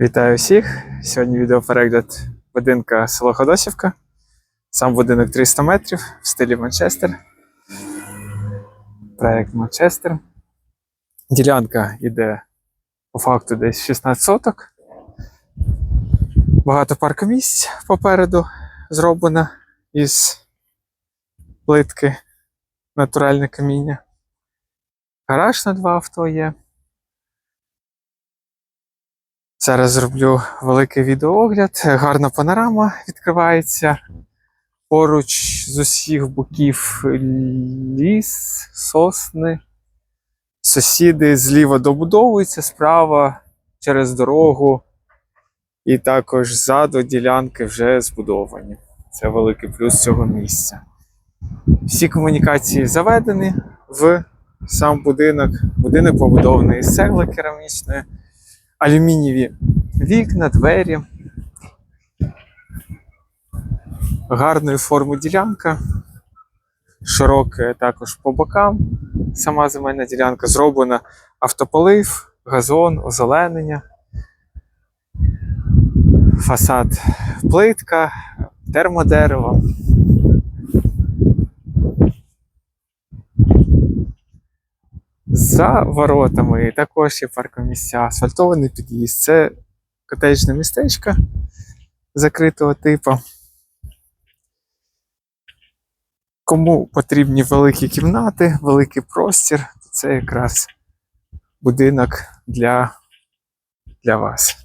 Вітаю всіх! Сьогодні відеоперегляд будинка село Ходосівка. Сам будинок 300 метрів в стилі Манчестер. Проект Манчестер. Ділянка йде по факту десь 16 соток. Багато паркомісць попереду зроблено із плитки натуральне каміння. Гараж на два авто є. Зараз зроблю великий відеоогляд. Гарна панорама відкривається. Поруч з усіх боків ліс, сосни. Сусіди зліва добудовуються, справа через дорогу. І також ззаду ділянки вже збудовані. Це великий плюс цього місця. Всі комунікації заведені в сам будинок. Будинок побудований з цегли керамічної алюмінієві вікна, двері. Гарної форми ділянка. Широке також по бокам. Сама земельна ділянка зроблена автополив, газон, озеленення. Фасад плитка, термодерево. За воротами також є паркомісця, асфальтований під'їзд. Це котеджне містечко закритого типу. Кому потрібні великі кімнати, великий простір, то це якраз будинок для, для вас.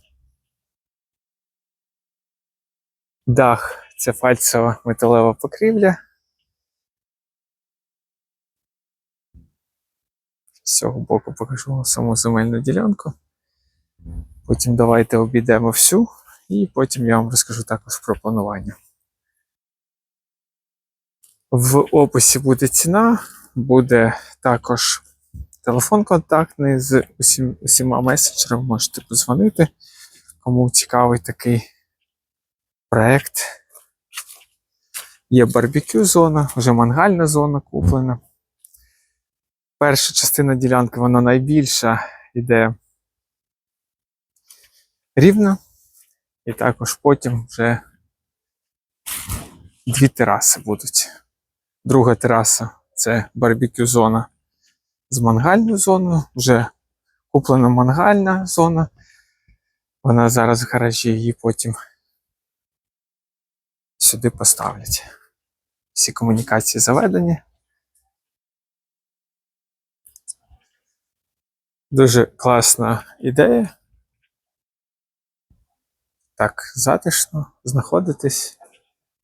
Дах це фальцева металева покрівля. З цього боку покажу саму земельну ділянку. Потім давайте обійдемо всю, і потім я вам розкажу також про планування. В описі буде ціна, буде також телефон контактний з усім, усіма месенджерами. Можете подзвонити, кому цікавий такий проект. Є барбекю зона, вже мангальна зона куплена. Перша частина ділянки, вона найбільша, йде рівно. І також потім вже дві тераси будуть. Друга тераса це барбекю зона з мангальною зоною. Вже куплена мангальна зона. Вона зараз в гаражі, її потім сюди поставлять. Всі комунікації заведені. Дуже класна ідея. Так, затишно знаходитись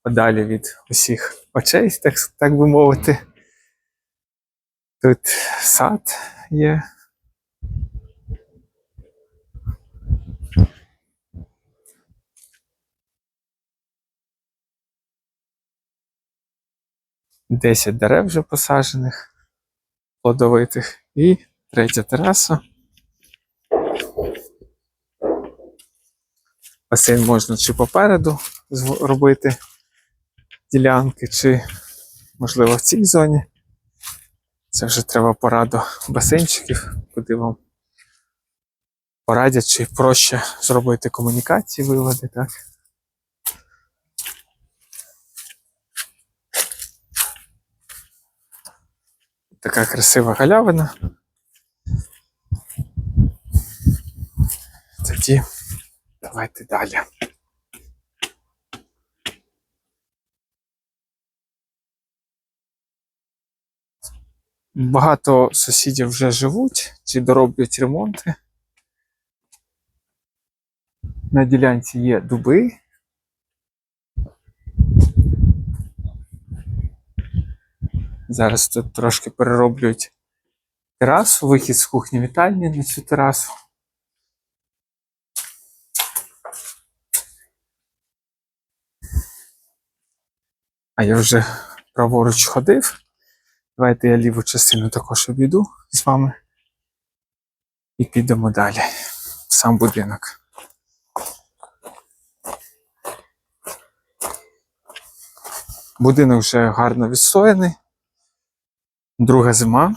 подалі від усіх очей, так, так би мовити. Тут сад є. Десять дерев вже посаджених, плодовитих, і третя тераса. Басейн можна чи попереду робити ділянки, чи, можливо, в цій зоні. Це вже треба пораду басейнчиків, куди вам порадять, чи проще зробити комунікації, виводи, так? Така красива галявина. Тоді давайте далі. Багато сусідів вже живуть чи дороблять ремонти. На ділянці є дуби. Зараз тут трошки перероблюють терасу, вихід з кухні вітальні на цю терасу. А я вже праворуч ходив. Давайте я ліву частину також обійду з вами. І підемо далі. в Сам будинок. Будинок вже гарно відстояний. Друга зима.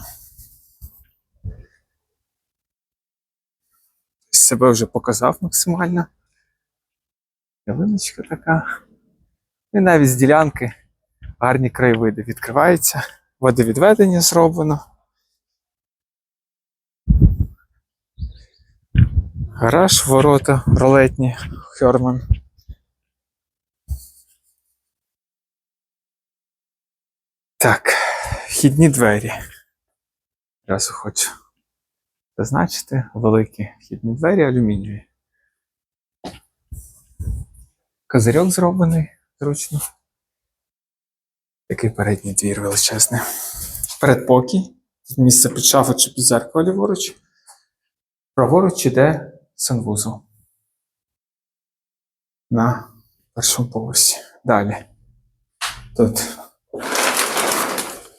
себе вже показав максимально. Ялиночка така. І навіть з ділянки гарні краєвиди відкриваються. Водовідведення зроблено. Гараж, ворота, ролетні, Херман. Так, вхідні двері. Одразу хочу зазначити великі вхідні двері алюмінієві. Козирьок зроблений зручно. Такий передній двір величезний. Передпокій. Місце під шафу чи під зеркало ліворуч. Праворуч іде санвузол. На першому поверсі. Далі. Тут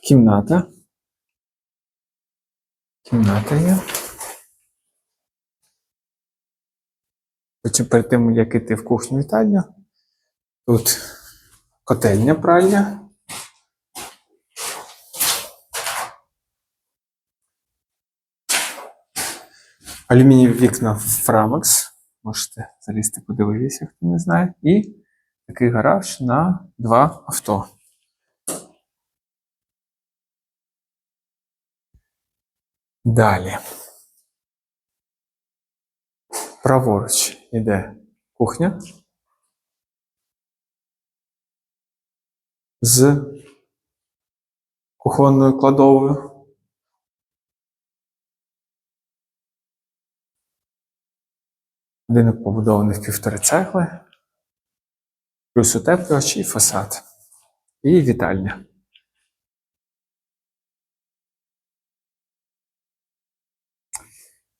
кімната. Кімната є. Потім перед тим, як йти в кухню вітальню, тут котельня пральня. Алюмінієві вікна Framex. Можете залізти подивитися, хто не знає. І такий гараж на два авто. Далі. Праворуч іде кухня. З кухонною кладовою. Будинок побудований в півтори цегли, плюс утеплювач і фасад. І вітальня.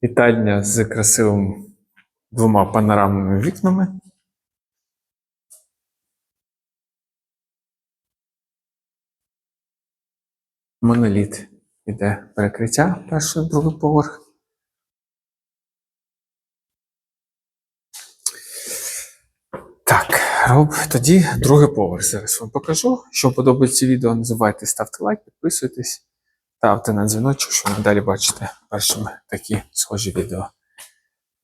Вітальня з красивими двома панорамними вікнами. Моноліт іде перекриття перший другий поверх. Тоді другий поверх. Зараз вам покажу. Що подобається відео, називайте, ставте лайк, підписуйтесь, ставте на дзвіночок, щоб ви далі бачите першими такі схожі відео.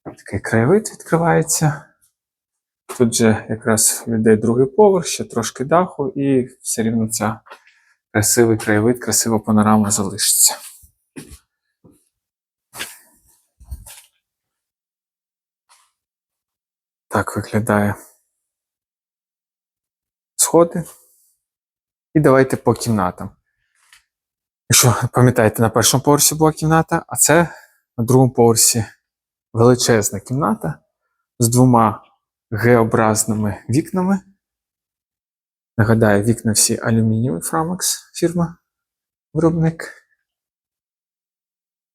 Такий краєвид відкривається. Тут же якраз йде другий поверх, ще трошки даху, і все рівно ця красивий краєвид, красива панорама залишиться. Так виглядає сходи. І давайте по кімнатам. Якщо пам'ятаєте, на першому поверсі була кімната, а це на другому поверсі величезна кімната з двома Г-образними вікнами. Нагадаю, вікна всі алюмінієві Framex фірма, виробник.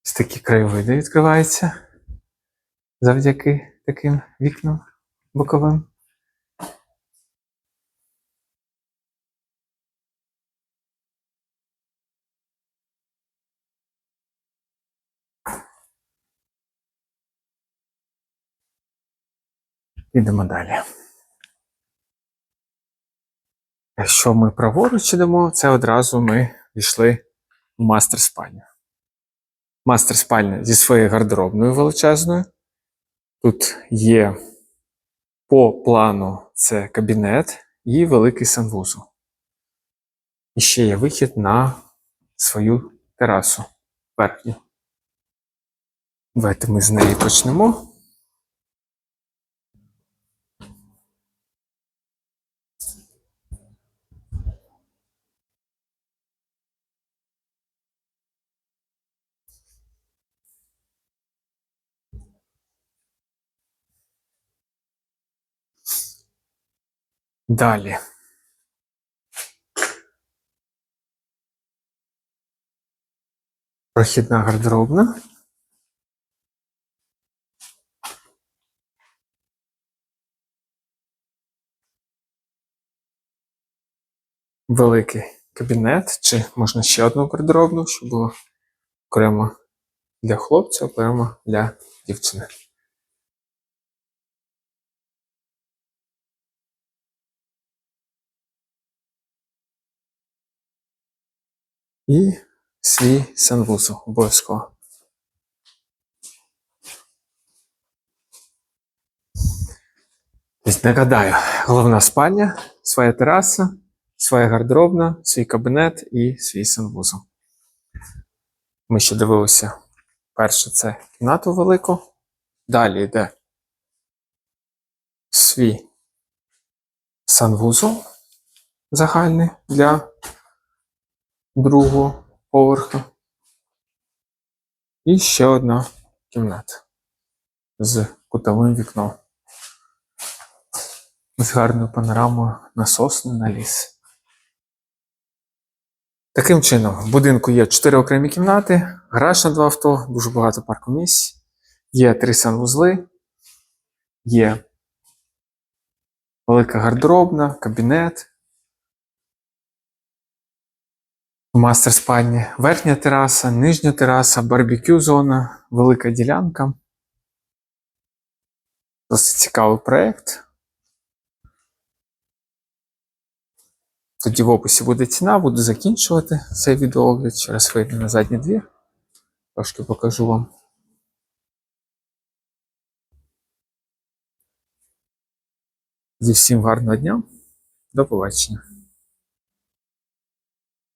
Ось такі краєвиди відкриваються завдяки таким вікнам боковим. Ідемо далі. Якщо ми праворуч ідемо, це одразу ми війшли в мастер спальню. Мастер спальня зі своєю гардеробною величезною. Тут є по плану це кабінет і великий санвузол. І ще є вихід на свою терасу верхню. Давайте ми з неї почнемо. Далі. Прохідна гардеробна. Великий кабінет, чи можна ще одну гардеробну, щоб було окремо для хлопця, окремо для дівчини. І свій санвузол обов'язково. Нагадаю, головна спальня, своя тераса, своя гардеробна, свій кабінет і свій санвузол. Ми ще дивилися перше це кімнату велику. Далі йде свій санвузол загальний для другого поверху. І ще одна кімната з кутовим вікном. З гарною панорамою на сосни, на ліс. Таким чином, в будинку є 4 окремі кімнати, гараж на два авто, дуже багато паркомісць, є три санвузли, є велика гардеробна, кабінет, мастер спальні, верхня тераса, нижня тераса, барбекю зона, велика ділянка. Досить цікавий проєкт. Тоді в описі буде ціна, буду закінчувати цей відеоогляд. Через вийду на задній двір. Трошки покажу вам. Зі всім гарного дня. До побачення.